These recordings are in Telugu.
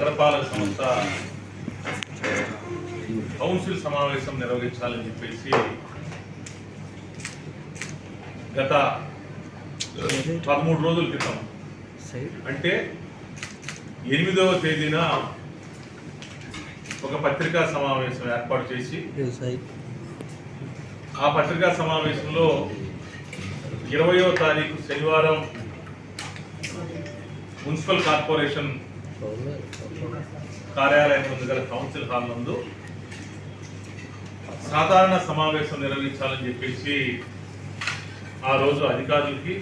నగరపాలక సంస్థ కౌన్సిల్ సమావేశం నిర్వహించాలని చెప్పేసి గత పదమూడు రోజుల క్రితం అంటే ఎనిమిదవ తేదీన ఒక పత్రికా సమావేశం ఏర్పాటు చేసి ఆ పత్రికా సమావేశంలో ఇరవయో తారీఖు శనివారం మున్సిపల్ కార్పొరేషన్ కార్యాలయం ముందు గల కౌన్సిల్ హాల్ నందు సాధారణ సమావేశం నిర్వహించాలని చెప్పేసి ఆ రోజు అధికారులకి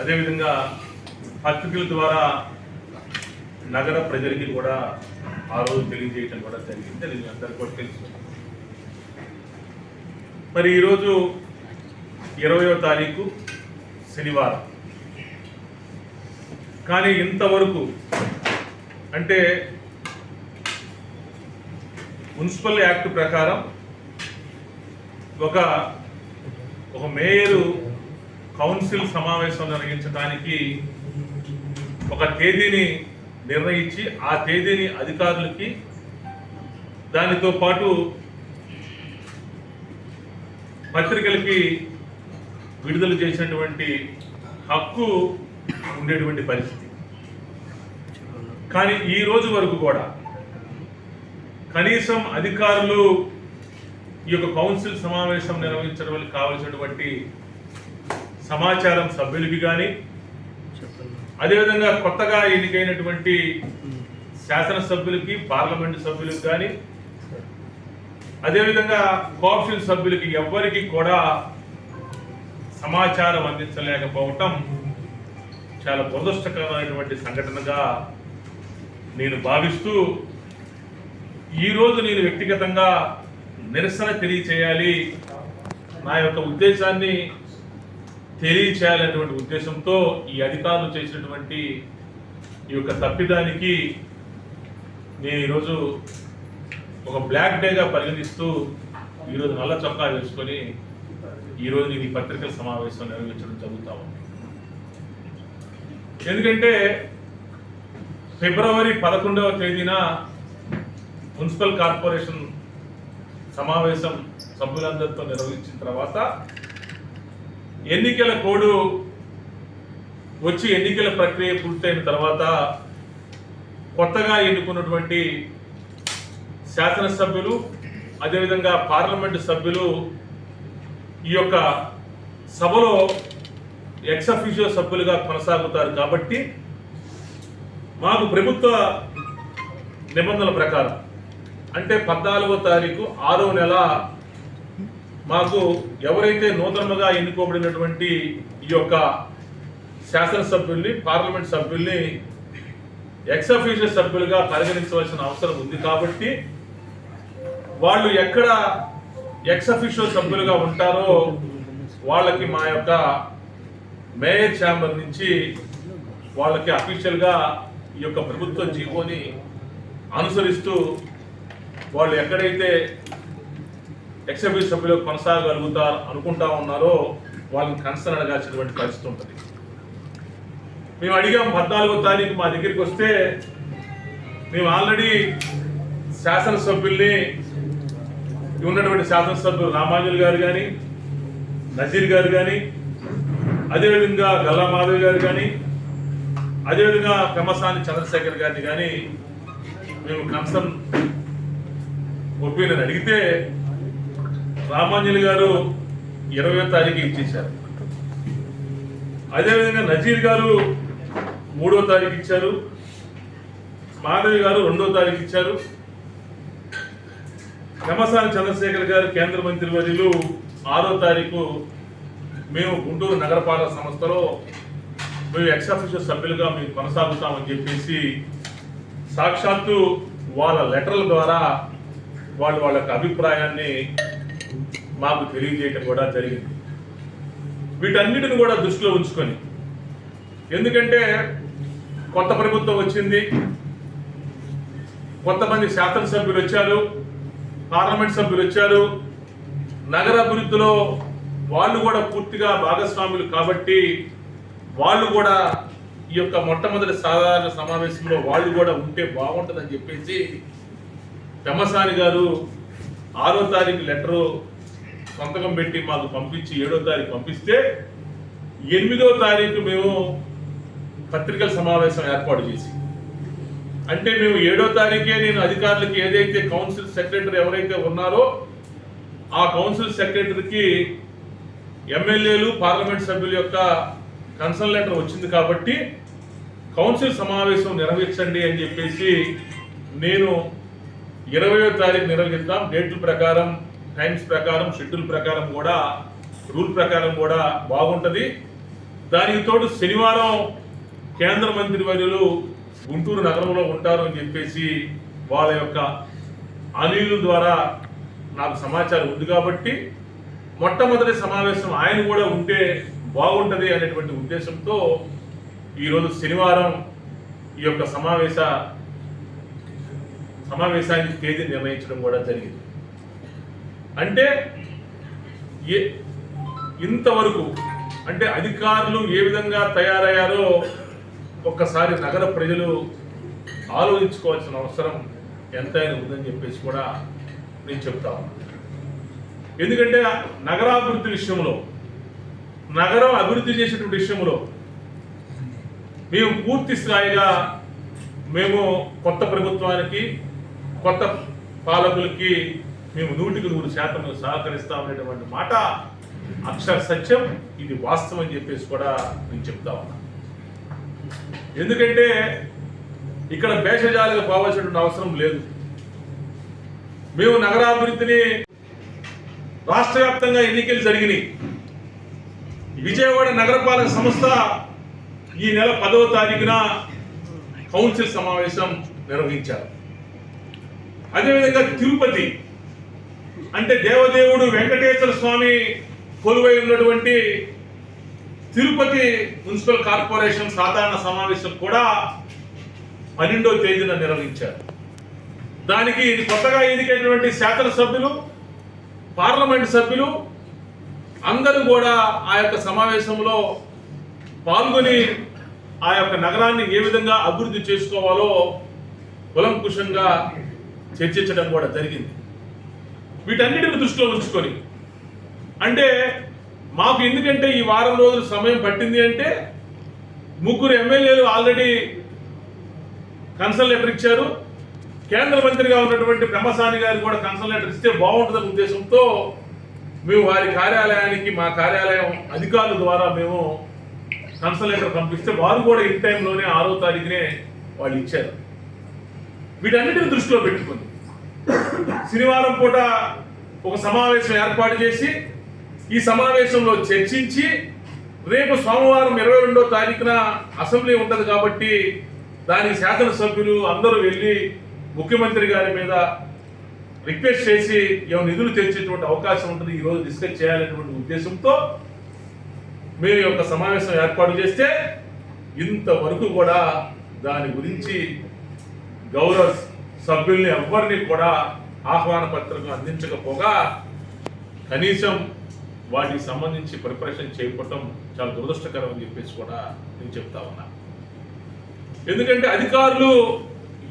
అదేవిధంగా పత్రికల ద్వారా నగర ప్రజలకి కూడా ఆ రోజు తెలియజేయటం కూడా జరిగింది. అది అందరికీ కూడా తెలుసు. మరి ఈరోజు ఇరవయో తారీఖు శనివారం. కానీ ఇంతవరకు అంటే మున్సిపల్ యాక్ట్ ప్రకారం ఒక ఒక మేయరు కౌన్సిల్ సమావేశం నిర్వహించడానికి ఒక తేదీని నిర్ణయించి ఆ తేదీని అధికారులకి దానితో పాటు పత్రికలకి విడుదల చేసినటువంటి హక్కు ఉండేటువంటి పరిస్థితి. కానీ ఈ రోజు వరకు కూడా కనీసం అధికారులు ఈ యొక్క కౌన్సిల్ సమావేశం నిర్వహించడం కావలసినటువంటి సమాచారం సభ్యులకి కానీ అదేవిధంగా కొత్తగా ఎన్నికైనటువంటి శాసనసభ్యులకి పార్లమెంటు సభ్యులకు కానీ అదేవిధంగా కోఆప్షన్ సభ్యులకి ఎవ్వరికి కూడా సమాచారం అందించలేకపోవటం చాలా దురదృష్టకరమైనటువంటి సంఘటనగా నేను భావిస్తూ ఈరోజు నేను వ్యక్తిగతంగా నిరసన తెలియచేయాలి. నా యొక్క ఉద్దేశాన్ని తెలియచేయాలనేటువంటి ఉద్దేశంతో ఈ అధికారులు చేసినటువంటి ఈ యొక్క తప్పిదానికి నేను ఈరోజు ఒక బ్లాక్ డేగా పరిగణిస్తూ ఈరోజు నల్ల చొక్కా వేసుకొని ఈరోజు నేను ఈ పత్రికల సమావేశం నిర్వహించడం జరుగుతా ఉంది. ఎందుకంటే ఫిబ్రవరి పదకొండవ తేదీన మున్సిపల్ కార్పొరేషన్ సమావేశం సభ్యులందరితో నిర్వహించిన తర్వాత ఎన్నికల కోడ్ వచ్చి ఎన్నికల ప్రక్రియ పూర్తయిన తర్వాత కొత్తగా ఎన్నుకున్నటువంటి శాసనసభ్యులు అదేవిధంగా పార్లమెంటు సభ్యులు ఈ యొక్క సభలో ఎక్స్ అఫీషియో సభ్యులుగా కొనసాగుతారు కాబట్టి మాకు ప్రభుత్వ నిబంధనల ప్రకారం అంటే పద్నాలుగో తారీఖు ఆరో నెల మాకు ఎవరైతే నూతనంగా ఎన్నుకోబడినటువంటి ఈ యొక్క శాసనసభ్యుల్ని పార్లమెంట్ సభ్యుల్ని ఎక్సఫీషియల్ సభ్యులుగా పరిగణించవలసిన అవసరం ఉంది కాబట్టి వాళ్ళు ఎక్కడ ఎక్సఫీషియల్ సభ్యులుగా ఉంటారో వాళ్ళకి మా యొక్క మేయర్ ఛాంబర్ నుంచి వాళ్ళకి అఫీషియల్గా ఈ యొక్క ప్రభుత్వ జీవోని అనుసరిస్తూ వాళ్ళు ఎక్కడైతే ఎక్సబిట్ సభ్యులు కొనసాగలుగుతారు అనుకుంటా ఉన్నారో వాళ్ళని కన్సర్న్ అడగాల్సినటువంటి పరిస్థితి ఉంటుంది. మేము అడిగాం పద్నాలుగో తారీఖు మా దగ్గరికి వస్తే మేము ఆల్రెడీ శాసనసభ్యుల్ని ఉన్నటువంటి శాసనసభ్యులు రామాంజులు గారు కానీ నజీర్ గారు కానీ అదేవిధంగా గల్లా మాధవి గారు కానీ అదేవిధంగా పెమసాని చంద్రశేఖర్ గారిని కానీ మేము కన్సర్న్ ఒపీనియన్ అడిగితే రామాంజలి గారు ఇరవై తారీఖు ఇచ్చేశారు. అదేవిధంగా నజీర్ గారు మూడో తారీఖు ఇచ్చారు. మాధవి గారు రెండో తారీఖు ఇచ్చారు. కమసాని చంద్రశేఖర్ గారు కేంద్ర మంత్రి వర్యులు ఆరో తారీఖు మేము గుంటూరు నగరపాలక సంస్థలో మేము ఎక్స్ సభ్యులుగా మేము కొనసాగుతామని చెప్పేసి సాక్షాత్తు వాళ్ళ లెటర్ల ద్వారా వాళ్ళు వాళ్ళ అభిప్రాయాన్ని మాకు తెలియజేయటం కూడా జరిగింది. వీటన్నిటిని కూడా దృష్టిలో ఉంచుకొని ఎందుకంటే కొత్త ప్రభుత్వం వచ్చింది కొంతమంది శాసనసభ్యులు వచ్చారు పార్లమెంట్ సభ్యులు వచ్చారు నగర అభివృద్ధిలో వాళ్ళు కూడా పూర్తిగా భాగస్వాములు కాబట్టి వాళ్ళు కూడా ఈ యొక్క మొట్టమొదటి సాధారణ సమావేశంలో వాళ్ళు కూడా ఉంటే బాగుంటుందని చెప్పేసి పెమ్మసాని గారు ఆరో తారీఖు లెటరు సంతకం పెట్టి మాకు పంపించి ఏడో తారీఖు పంపిస్తే ఎనిమిదో తారీఖు మేము పత్రికల సమావేశం ఏర్పాటు చేసి అంటే మేము ఏడో తారీఖే నేను అధికారులకి ఏదైతే కౌన్సిల్ సెక్రటరీ ఎవరైతే ఉన్నారో ఆ కౌన్సిల్ సెక్రటరీకి ఎమ్మెల్యేలు పార్లమెంట్ సభ్యుల యొక్క కన్సర్న్ లెటర్ వచ్చింది కాబట్టి కౌన్సిల్ సమావేశం నిర్వహించండి అని చెప్పేసి నేను ఇరవయో తారీఖు నిర్వహిద్దాం. డేట్ల ప్రకారం టైమ్స్ ప్రకారం షెడ్యూల్ ప్రకారం కూడా రూల్ ప్రకారం కూడా బాగుంటుంది. దానికి తోడు శనివారం కేంద్ర మంత్రి వర్యులు గుంటూరు నగరంలో ఉంటారు అని చెప్పేసి వాళ్ళ యొక్క అనుయుల ద్వారా నాకు సమాచారం ఉంది కాబట్టి మొట్టమొదటి సమావేశం ఆయన కూడా ఉంటే బాగుంటది అనేటువంటి ఉద్దేశంతో ఈరోజు శనివారం ఈ యొక్క సమావేశ సమావేశానికి తేదీ నిర్ణయించడం కూడా జరిగింది. అంటే ఏ ఇంతవరకు అంటే అధికారులు ఏ విధంగా తయారయ్యారో ఒక్కసారి నగర ప్రజలు ఆలోచించుకోవాల్సిన అవసరం ఎంతైనా ఉందని చెప్పేసి కూడా నేను చెప్తా ఎందుకంటే నగరాభివృద్ధి విషయంలో నగరం అభివృద్ధి చేసేటువంటి విషయంలో మేము పూర్తి స్థాయిగా మేము కొత్త ప్రభుత్వానికి కొత్త పాలకులకి మేము నూటికి నూరు శాతం సహకరిస్తామనేటువంటి మాట. అక్షర సత్యం ఇది వాస్తవం అని చెప్పేసి కూడా నేను చెప్తా ఉన్నా. ఎందుకంటే ఇక్కడ భేషజాలుగా పోవాల్సినటువంటి అవసరం లేదు. మేము నగరాభివృద్ధిని రాష్ట్ర వ్యాప్తంగా ఎన్నికలు జరిగినాయి. విజయవాడ నగరపాలక సంస్థ ఈ నెల పదవ తారీఖున కౌన్సిల్ సమావేశం నిర్వహించారు. అదేవిధంగా తిరుపతి అంటే దేవదేవుడు వెంకటేశ్వర స్వామి కొలువై ఉన్నటువంటి తిరుపతి మున్సిపల్ కార్పొరేషన్ సాధారణ సమావేశం కూడా పన్నెండో తేదీన నిర్వహించారు. దానికి ఇది కొత్తగా ఎన్నికైనటువంటి శాసనసభ్యులు పార్లమెంట్ సభ్యులు అందరూ కూడా ఆ యొక్క సమావేశంలో పాల్గొని ఆ యొక్క నగరాన్ని ఏ విధంగా అభివృద్ధి చేసుకోవాలో కులంకుశంగా చర్చించడం కూడా జరిగింది. వీటన్నిటిని దృష్టిలో ఉంచుకొని అంటే మాకు ఎందుకంటే ఈ వారం రోజులు సమయం పట్టింది అంటే ముగ్గురు ఎమ్మెల్యేలు ఆల్రెడీ కన్సల్ లెటర్ ఇచ్చారు. కేంద్ర మంత్రిగా ఉన్నటువంటి బ్రహ్మసాని గారు కూడా కన్సల్ లెటర్ ఇస్తే బాగుంటుందనే ఉద్దేశంతో మేము వారి కార్యాలయానికి మా కార్యాలయం అధికారుల ద్వారా మేము కన్సల్ పంపిస్తే వారు కూడా ఇన్ టైంలోనే ఆరో తారీఖునే వాళ్ళు ఇచ్చారు. వీటన్నిటిని దృష్టిలో పెట్టుకుంది శనివారం పూట ఒక సమావేశం ఏర్పాటు చేసి ఈ సమావేశంలో చర్చించి రేపు సోమవారం ఇరవై రెండో తారీఖున అసెంబ్లీ ఉంటుంది కాబట్టి దానికి శాసనసభ్యులు అందరూ వెళ్ళి ముఖ్యమంత్రి గారి మీద రిక్వెస్ట్ చేసి ఏమైనా నిధులు తెచ్చేటువంటి అవకాశం ఉంటుంది ఈ రోజు డిస్కస్ చేయాలనేటువంటి ఉద్దేశంతో మేము యొక్క సమావేశం ఏర్పాటు చేస్తే ఇంతవరకు కూడా దాని గురించి గౌరవ సభ్యుల్ని ఎవ్వరిని కూడా ఆహ్వాన పత్రిక అందించకపోగా కనీసం వాటికి సంబంధించి ప్రిపరేషన్ చేయకపోవటం చాలా దురదృష్టకరం అని చెప్పేసి కూడా నేను చెప్తా ఉన్నా. ఎందుకంటే అధికారులు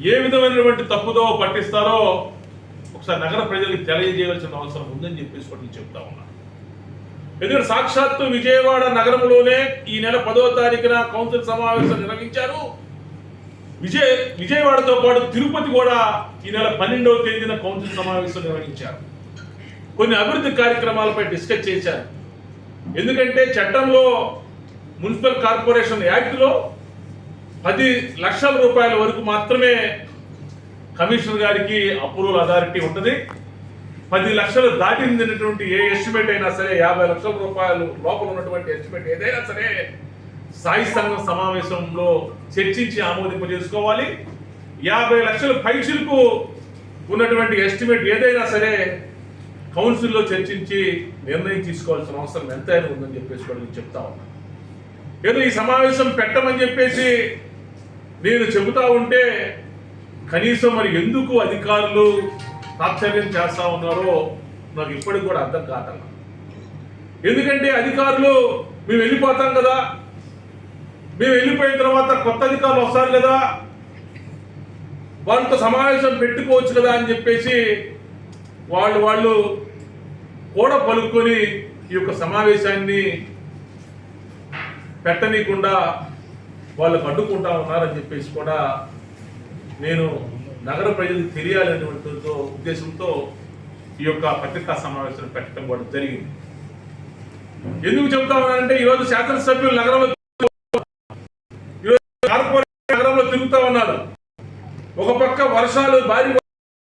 ఏ విధమైనటువంటి తప్పుదో పట్టిస్తారో ఒకసారి నగర ప్రజలకు తెలియజేయవలసిన అవసరం ఉందని చెప్పేసి కూడా నేను చెప్తా ఉన్నా. ఎందుకంటే సాక్షాత్తు విజయవాడ నగరంలోనే ఈ నెల పదో తారీఖున కౌన్సిల్ సమావేశం నిర్వహించారు. విజయ విజయవాడతో పాటు తిరుపతి కూడా ఈ నెల పన్నెండవ తేదీన కౌన్సిల్ సమావేశం నిర్వహించారు. కొన్ని అభివృద్ధి కార్యక్రమాలపై డిస్కస్ చేశారు. ఎందుకంటే చట్టంలో మున్సిపల్ కార్పొరేషన్ యాక్ట్లో పది లక్షల రూపాయల వరకు మాత్రమే కమిషనర్ గారికి అప్రూవల్ అథారిటీ ఉంటుంది. పది లక్షలు దాటిందినటువంటి ఏ ఎస్టిమేట్ అయినా సరే యాభై లక్షల రూపాయలు లోపల ఉన్నటువంటి ఎస్టిమేట్ ఏదైనా సరే సాయి సంఘం సమావేశంలో చర్చించి ఆమోదింపజేసుకోవాలి యాభై లక్షల పైసలకు ఉన్నటువంటి ఎస్టిమేట్ ఏదైనా సరే కౌన్సిల్లో చర్చించి నిర్ణయం తీసుకోవాల్సిన అవసరం ఎంతైనా ఉందని చెప్పేసి కూడా నేను చెప్తా ఉన్నా. ఏదో ఈ సమావేశం పెట్టమని చెప్పేసి నేను చెబుతా ఉంటే కనీసం మరి ఎందుకు అధికారులు తాత్సర్యం చేస్తా ఉన్నారో నాకు ఇప్పటికి కూడా అర్థం కాదన్న ఎందుకంటే అధికారులు మేము వెళ్ళిపోతాం కదా. మేము వెళ్ళిపోయిన తర్వాత కొత్త అధికారులు వస్తారు కదా. వాళ్ళతో సమావేశం పెట్టుకోవచ్చు కదా అని చెప్పేసి వాళ్ళు వాళ్ళు కూడా పలుకొని ఈ యొక్క సమావేశాన్ని పెట్టనీయకుండా వాళ్ళకు అడ్డుకుంటా ఉన్నారని చెప్పేసి కూడా నేను నగర ప్రజలకు తెలియాలనేటువంటి ఉద్దేశంతో ఈ యొక్క పత్రికా సమావేశం పెట్టడం కూడా జరిగింది. ఎందుకు చెప్తా ఉన్నానంటే ఈరోజు శాసనసభ్యులు నగరంలో ఈరోజు కార్పొరేట్ నగరంలో తిరుగుతా ఉన్నారు. ఒక పక్క వర్షాలు భారీ